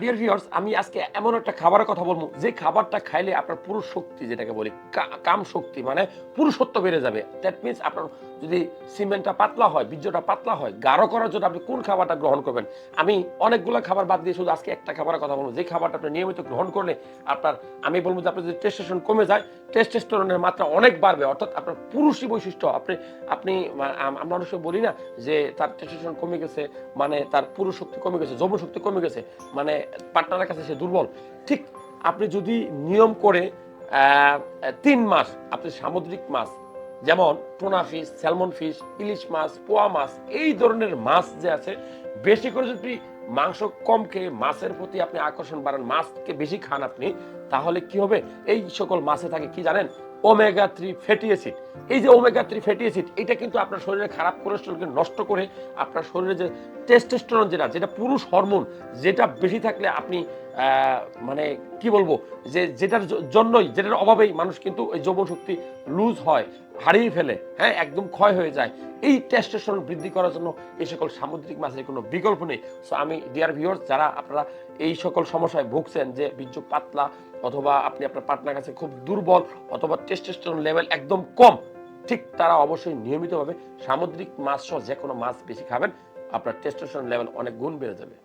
Dear viewers আমি আজকে এমন একটা খাবারের কথা বলব। যে খাবারটা খাইলে আপনার পুরুষ শক্তি, যেটাকে বলি কাম শক্তি মানে পুরুষত্ব বেড়ে যাবে। দ্যাট মিনস আপনার যদি সিমেন্টটা পাতলা হয় বীর্যটা পাতলা হয়, গাঢ় করার জন্য আপনি কোন খাবারটা গ্রহণ করবেন? আমি অনেকগুলো খাবার বাদ দিয়ে শুধু আজকে একটা খাবারের কথা বলব। যে খাবারটা আপনি নিয়মিত গ্রহণ করলে আপনার, আমি বলব যে আপনার যদি টেস্টেশন কমে যায় টেস্টেস্টোরনের মাত্রা অনেক বাড়বে, অর্থাৎ আপনার পুরুষই বৈশিষ্ট্য। আপনি আপনি আমরা অনেক বলি না যে তার টেস্টেশন কমে গেছে মানে তার পুরুষ শক্তি কমে গেছে যৌবন শক্তি কমে গেছে মানে পার্টনারের কাছে সে দুর্বল। ঠিক আপনি যদি নিয়ম করে তিন মাস, আপনি সামুদ্রিক মাছ যেমন টোনা ফিশ, স্যালমন ফিশ, ইলিশ মাছ, পোয়া মাছ, এই ধরনের মাছ যে আছে, বেশি করে যদি মাংস কম খেয়ে মাছের প্রতি আপনি আকর্ষণ বাড়ান, মাছকে বেশি খান আপনি, তাহলে কি হবে? এই সকল মাছে থাকে কি জানেন? Omega three fatty acid. এই যে ওমেগা থ্রি ফ্যাটি অ্যাসিড এটা কিন্তু আপনার শরীরে খারাপ কোলেস্ট্রলকে নষ্ট করে আপনার শরীরে যে টেস্টোস্টেরন যেটা যেটা পুরুষ হরমোন যেটা বেশি থাকলে আপনি মানে কি বলব, যে যেটার জন্যই, যেটার অভাবেই মানুষ কিন্তু এই যৌবন শক্তি লুজ হয়, হারিয়ে ফেলে হ্যাঁ একদম ক্ষয় হয়ে যায়। এই টেস্টোস্টেরন বৃদ্ধি করার জন্য এই সকল সামুদ্রিক মাছের কোনো বিকল্প নেই। সো আমি ডিয়ার ভিউয়ার্স যারা আপনারা এই সকল সমস্যায় ভুগছেন যে বীর্য পাতলা অথবা আপনি আপনার পার্টনার কাছে খুব দুর্বল অথবা টেস্টোস্টেরন লেভেল একদম কম ঠিক তারা অবশ্যই নিয়মিতভাবে সামুদ্রিক মাছ সহ যে কোনো মাছ বেশি খাবেন, আপনার টেস্টোস্টেরন লেভেল অনেক গুণ বেড়ে যাবে।